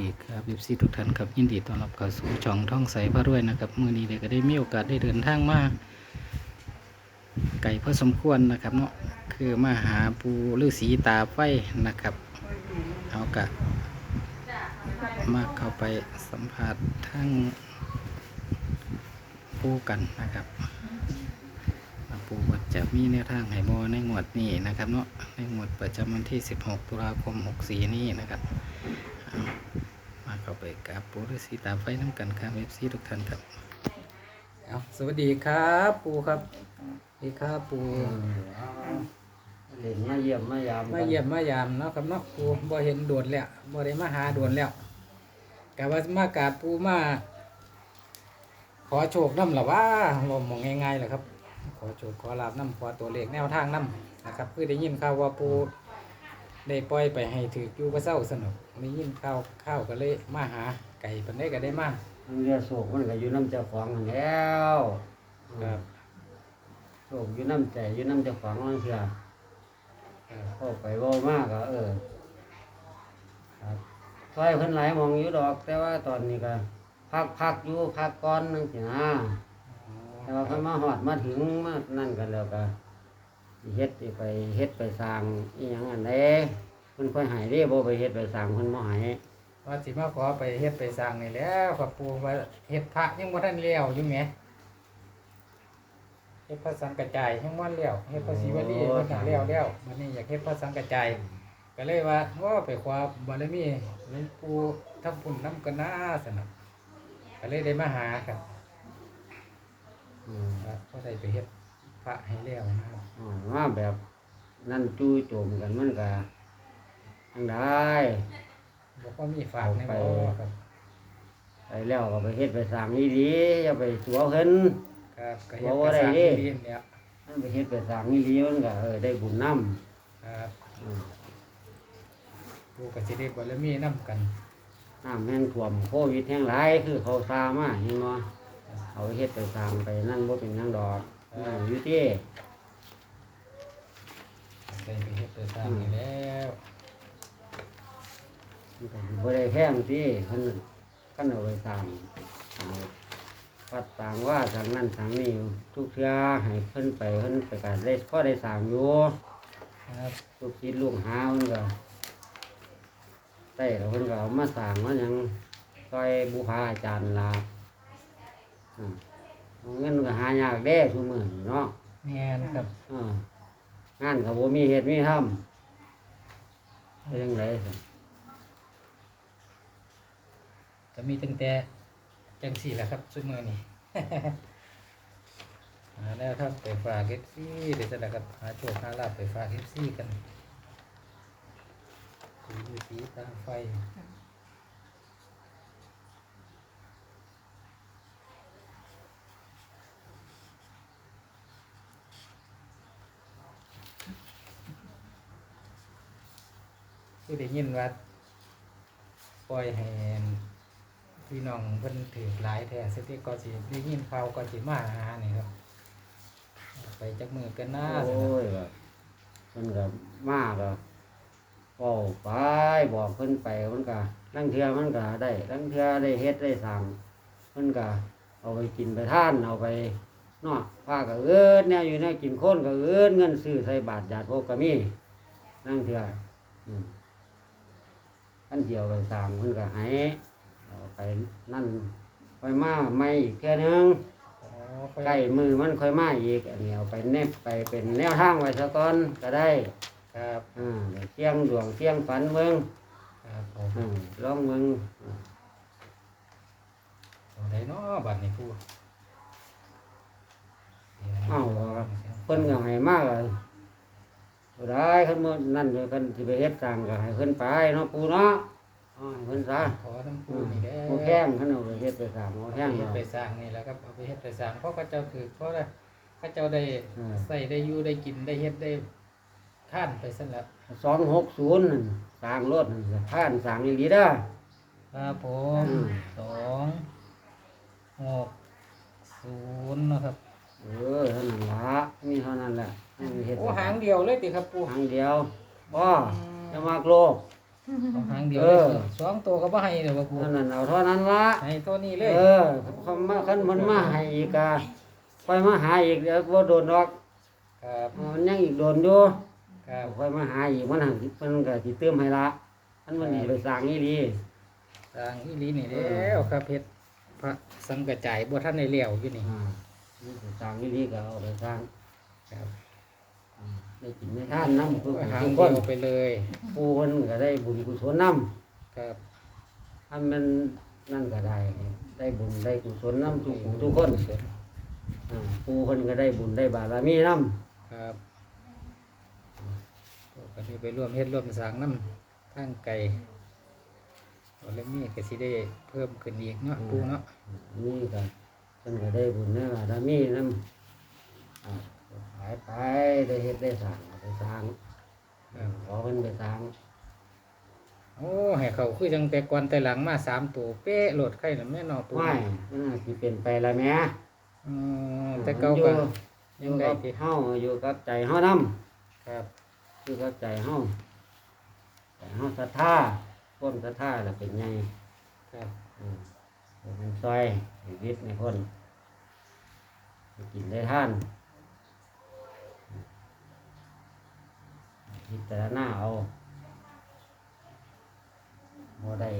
ดีครับบิบซีทุกท่านครับยินดีต้อนรับเข้าสู่ช่องท่องใสพระรวยนะครับมื้อนี้เด็กก็ได้มีโอกาสได้เดินทางมาไก่พอสมควรนะครับเนาะคือมาหาปูฤาษีตาไฟนะครับเอากะมาเข้าไปสัมผัสทั้งปูกันนะครับปูวัดจะมีแนวทางให้บอในงวดนี้นะครับเนาะในงวดประจำวันที่ 16 ตุลาคม 64 นี้นะครับ เอามาเข้าไปกับปูฤาษีตาไฟน้ำกันครับเอฟซีทุกท่านครับเอาสวัสดีครับปูครับสวัสดีครับปูเห็นมาเยี่ยมมายามมาเยี่ยมมายามเนาะครับเนาะปูบ่เห็นโดดแล้วบ่ได้มาหาโดดแล้วกะว่ามากราบปูมา ขอโชคน้ำหรอว่าลมมองง่ายๆแหละครับ ขอโชคขอลาบน้ำขอตัวเลขแนวทางน้ำนะครับคือได้ยินข่าวว่าปู ได้ปล่อยไปให้ถืออยู่ก็เศร้าสนุกได้ยินข่าวข้าวก็เลยมาหาไก่ปันได้ก็ได้มามันเรียกโศกมันก็อยู่น้ำเจ้าของนั่นแล้วครับโศกอยู่น้ำใจอยู่น้ำเจ้าของนั่นเชียวครับเข้าไปเว่ามากก็เออครับซอยเพิ่นหลายหมองอยู่ดอก แต่ว่าตอนนี้ก็พักพักอยู่พักก่อนนึงสินะแต่ว่าเพิ่นมาหอดมาถึงมานั่นกันแล้วก็สิ เฮ็ดสิไปเฮ็ดไปสร้างอีหยังอันใดเพิ่นค่อยใหายเด้บ่ไปเฮ็ดไปสร้างเพิ่นบ่ใหายว่าสิมาขอไปเฮ็ดไปสร้างนี่แหล้วครับปูว่าเฮ็ดพระยังบ่ทันเลี้ยวอยู่แหมเฮ็ดพระสังกระจายยังบ่ทันเลี้ยวเฮ็ดพระศิวลีเพิ่นน่ะเลี้ยวแล้วบัดนี้อยากเฮ็ดพระสังกระจายก็เลยว่าว่าไปขอบารมีหลวงปู่ทำบุญนำกันนะซั่นน่ะก็เลยได้มาหาครับอืมครับก็ได้ไปเฮ็ดพ ระให้แล้วนะครับอ๋อมาแบบนั่นจู้โจมกันมันก็ยังได้บ่ก็มีฝากในบ่ครับไปแล้วก็ไปเฮ็ดไปสร้างนี่ดีอย่าไปตัวเพิ่นครับก็เฮ็ดบ่กระได้สร้างเด้ดินเนี่ยมันไปเฮ็ดไปสร้างนี่ดีมันก็เออได้บุญนำครับอืมปูก็สิได้บารมีนํกันน้ำแห้งท่วมโควิดแห้งหลายคือเขาซามาเห็นบ่เอาเฮ็ดไปสร้างไปนั่นบ่เป็นหยังดอก นั่นอยู่ที่ได้ไปเฮ็ดไปสร้างนี่แล้วมันก็สิบ่ได้แพงที่เพิ่นคันเอาไปสร้างเอาวัดต่างว่าทางนั้นทางนี้ทุกเทื่อให้เพิ่นไปเพิ่นไปการได้พอได้สร้างอยู่ครับลูกศิษย์ลูกหาเพิ่นก็ได้แล้วเพิ่นก็เอามาสร้างมาหยังซอยบูชาอาจารย์ลาอืม เงินก็หายากเด้ซุมื้อนี้เนาะแม่นครับเอองานก็บ่มีเฮ็ดมีทำเป็นจังไดสิก็มีตั้งแต่จังสี่แหละครับซุมื้อนี้หาแล้วครับไปฝาก FC เดี๋ยวจะได้ครับหาโชคหาลาภไปฝาก FC กันสีสีตั้งไฟ คือได้ยินว่าปล่อยให้พี่น้องเพิ่นถือหลายแท้สติก็สิได้ยินข่าวก็สิมาหานี่ครับ ไปจักมือกันหน้าโอ้ยก็เพิ่นก็มาก็เว้าไปบอกเพิ่นไปเพิ่นก็ลังเทือมันก็ได้ลังเทือได้เฮ็ดได้สร้างเพิ่นก็เอาไปกินไปทานเอาไปเนาะผ้าก็เอิ้นแนวอยู่แนวกินโคนก็เอิ้นเงินซื้อใส่บาทญาติพวกก็มีลังเทื่อ อืมอันเดียวไปสร้างเพิ่นก็ให้เอาไปนั่นไปมาใหม่อีกแค่อนึงอ๋อใกล้มือมันค่อยมาอีกอันนี้เอาไปเน็บไปเป็นแนวทางไว้ซะก่อนก็ได้ครับอ่าเสียงดวงเสียงฝันเมืองครับผมอ่าลองเมืองตรงไหนเนาะบัดนี้พูดเอ้าเพิ่นก็ให้มากเลยบ่ ได้คันมื้อนั่นเดี๋ยวเพิ่นสิไปเฮ็ดสร้างก็ให้เพิ่นไปเนาะปู่เนาะเอาให้เพิ่นซะขอน้ำปูอืมนี่แด้บ่แข้งคันเอาไปเฮ็ดไปสร้างบ่เอาแข้งไปเฮ็ดดอกไปสร้างนี่แหล้วครับเอาไปเฮ็ดไปสร้างเพราะเขาเจ้าถือเพราะอะไรเขาเจ้าได้อืมใส่ได้อยู่ได้กินได้เฮ็ดได้ท่านไปสั่นแล้ว260นั่นสร้างรถนั่นสะพานสร้างอีหลีเด้อครับผมอืมสองหกศูนย์นะครับ เออเท่านั้นละมีเท่านั้นแหละให้มัน เฮ็ดโอ้หางเดียวเลยติครับปูหางเดียวพ่อจะมากโลก เอาหางเดียวเอเลยอสองตัวก็บ่ให้เลยว่าปูอันนั้นเอาเท่านั้นละให้ตัวนี้เลยเออเขามาคันมันมาให้อีกอะค่อยมาหาอีกเดี๋ยวบ่โดนดอกครับมันยังอีกโดนอยู่ครับค่อยมาหาอีกมันหันมันก็สิเติมให้ละอันมันนี่ไปสร้างนี่ดีทางอีหลีนี่แล้วครับเพชรพระสังกระจายบ่ท่านได้เลี้ยวอยู่นี่อ่านี่ไปสร้างนี่ดีก็เอาไปสร้างครับอ่า ได้กินได้ทานน้ำทุกหางทุกคเดีนยวไปเลยผู้คนก็ได้บุญกุศลน้ครับำอันมันนั่นก็ได้ ได้บุญได้กุศลน้ำทุกผู้ทุกคนอ่าผู้คนก็ได้บุญได้บารมีน้ครับก็ได้ไปร่วมเฮ็ดร่วมสร้างน้ำทางไกลแล้วมีก็สิได้เพิ่มขึ้นอีกเนาะปูเนาะำนี่ก็คนก็ได้บุญได้บารมีน้ำ อ่าหายไปได้เฮ็ดได้สร้างก็ไปสร้างครับขอคนไปสร้างโอ้ให้เขาคือจังแต่ก่อนแต่หลังมาสามตัวเป๊ะโหลดไข่น่ะแม่นอปูไม่มันอาจสิเป็นไปละแหม่อืมแต่เก่าก็อยัยู่งได้กับที่เฮาอยู่กับใจเฮานํครับอยู่กับใจเฮาใจเฮาศรัทธาความศรัทธาล่ะเป็นไงครับอืมเป็นซอยชีวิตในคนให้กินได้ท่าน พิจารณาเอาบ่ได้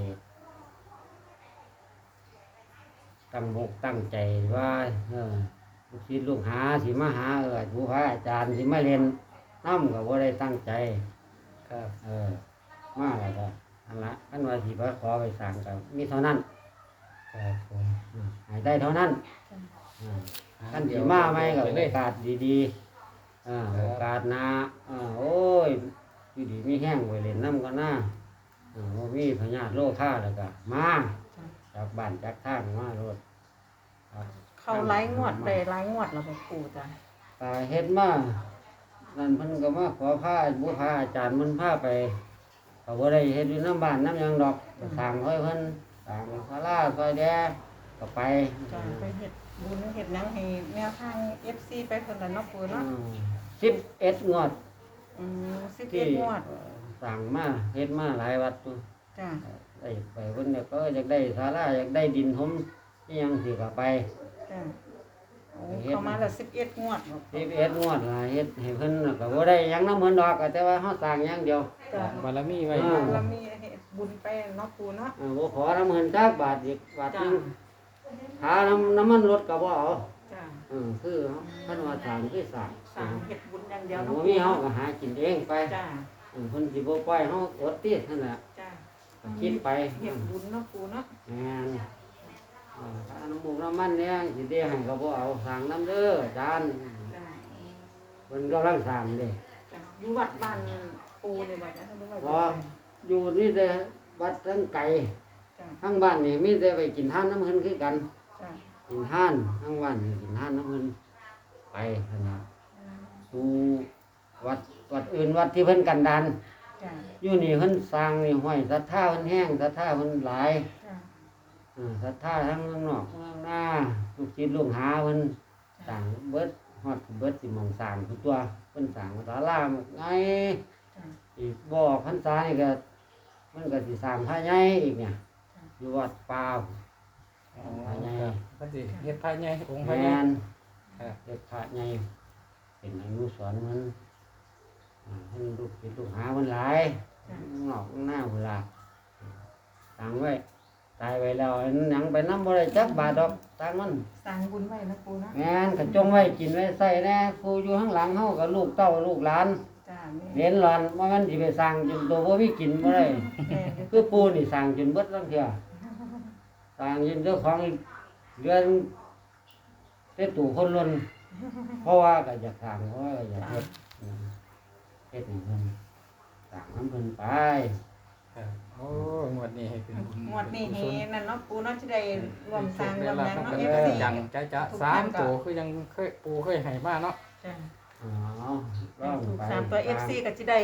ตั้งมกตั้งใจว่าเออลูกศิษย์ลูกหาสิมาหาเออผู้พระอาจารย์สิมาเรียนน้ำก็บ่ได้ตั้งใจครับเออมาแล้วก็อันละอันว่าสิพระขอไปสั่งก็มีเท่านั้นครับผมอืมให้ได้เท่านั้นอืมท่านสิมาไหมก็โอกาสดีๆ อ่าโอกาสหนาอ่าโอ้ยอยู่ดีมีแห้งไว้เล่นน้ำก็น่าอ่าบ่มีพญาธิโรคข้าแล้วก็มาจากบ้านจากทางมาโลดครับเขาไล่งวดได้ไล่งวดแล้วก็ปู่จ้ะตาเฮ็ดมานั่นเพิ่นก็มาขอพาบุพาอาจารย์มันพาไปเขาบ่ได้เฮ็ดอยู่น้ำบ้านน้ำหยังดอกก็สร้างไว้เพิ่นสร้างศาลาซอยแดก็ไปจ้ะไปเฮ็ดบุญเฮ็ดหยังให้แนวทาง FC ไปเพิ่นละเนาะปู่เนาะ สิบเอ็ดงวดอืมที่11งวดสั่งมาเฮ็ดมาหลายวัดอยู่จ้ะได้ไปเพิ่นเนี่ยก็อยากได้ศาลาอยากได้ดินถมอีหยังสิก็ไปจ้ะโอ้เข้ามาแล้ว11งวดบ่สิบเอ็ดงวดล่ะเฮ็ดให้เพิ่นน่ะก็บ่ได้หยังนำเพิ่นดอกก็แต่ว่าเฮาสร้างอย่างเดียว จ้ะบารมีไว้ อ่าแล้วมีเฮ็ดบุญไปเนาะปู่เนาะ เออบ่ขอนำเพิ่นจักบาทอีกบาทหจ้ะนึงหาน้ำน้ำมันรถก็บ่เอาจ้ะเออคือเพิ่นว่าสร้างคือสร้างส ร้างเฮ็ดบุญอย่างเดียวบ่เนาะมีเฮาก็หากินเองไปจ้ะเออเพิ่นสิบ่ปล่อยเฮาอดตินั่นแหละจ้ะก็คิดไปเฮ็ดบุญเนาะปู่เนาะแม่นเออถ้าน้ำมูกน้ำมันเนี่ยสิได้ให้ก็บ่เอาสร้างน้ำเด้ออาจารย์จ้ะเพิ่นกำลังสร้างเด้จ้ะอยู่วัดบ้านปู่นี่บ่จ้ะหรือว่าบ่อยู่นี่แต่วัดทั้งไกลจ้ะทั้งบ้านนี่มีแต่ไปกินทานน้ำเพิ่นคือกันจ้ะกินทานทั้งวันนี่กินทานน้ำเพิ่นไปขนา ดสู่วัดวัดอื่นวัดที่เพิ่นกันดานจ้ะอยู่นี่เพิ่นสร้างนี่ห้อยศรัทธาเพิ่นแห้งศรัทธาเพิ่นหลายจ้ะอ่าศรัทธาทั้งเมืองนอกเมืองหน้าลูกศิษย์ลูกหาเพิ่นสร้างเบิดฮอดเบิดสิหมองสร้างทุกตัวเพิ่นสร้างศาลาไงจ้ะ อีกบ่อพรรษานี่ก็มันก็สิสร้างพระใหญ่อีกเนี่ยอยู่วัดป่าอ๋อพระใหญ่ครับก็สิเฮ็ดภายในองค์ภาแม่ยในนครับ เด็กพระใหญ่ เป็นอนุสรณ์มันอ่าเพิ่นลูกศิษย์ลูกหาเพิ่นหลายนอกหน้าเวลาสร้างไว้ตายไปแล้วอันหยังไปนำบ่ได้จักบาทดอกสร้างมันสร้างบุญไว้นะปูนะแม่นก็จงไว้กินไว้ใส่แน่ผู้อยู่ข้างหลังเฮาก็ลูกเต้าลูกหลานจ้าเลี้ยนหลานว่ามันสิไปสร้างจนตัวบ่มีกินบ่ได้แม่คือปูนี่สร้างจนเบิดลังเทื่อสร้างจนเจ้าของเรือนเต็ตู่คนล้น เพราะว่าก็อยากสร้างเพราะว่าก็อยากเฮ็ดอืมเฮ็ดให้เพิ่นสร้างน้ำเพิ่นไปครับโอ้งวดนี้ให้เป็นบุญงวดนี้เฮนั่นเนาะปูเนาะจะได้รวมสร้างรวมหยังเนาะเนาะเอเอฟซีอยังจะจะสามตัวคือยังเคยปูเคยให้มาเนาะจ้าอ๋อลองถูกไปสามตัวเอฟซีก็จะได้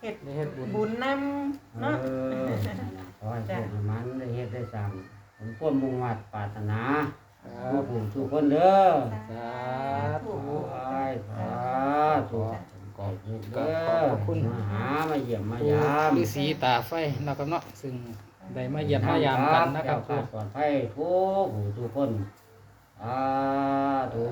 เฮ็ดได้เฮ็ดบุญบุญนำเนาะเออขอให้พวกมันได้เฮ็ดได้สร้างผลความมุ่งมั่นปรารถนา ครัผู้บผมทุกคนเด้อสาธุสาธุสาธุขอให้ถูกก็เด้ขอบคุณมาหามาเยี่ยมมายามฤาษีตาไฟนะครับเนาะซึ่งได้มาเยี่ยมมายามกันนะครับแก้วขาดปลอดภัยทุกผู้ทุกคนสาธุ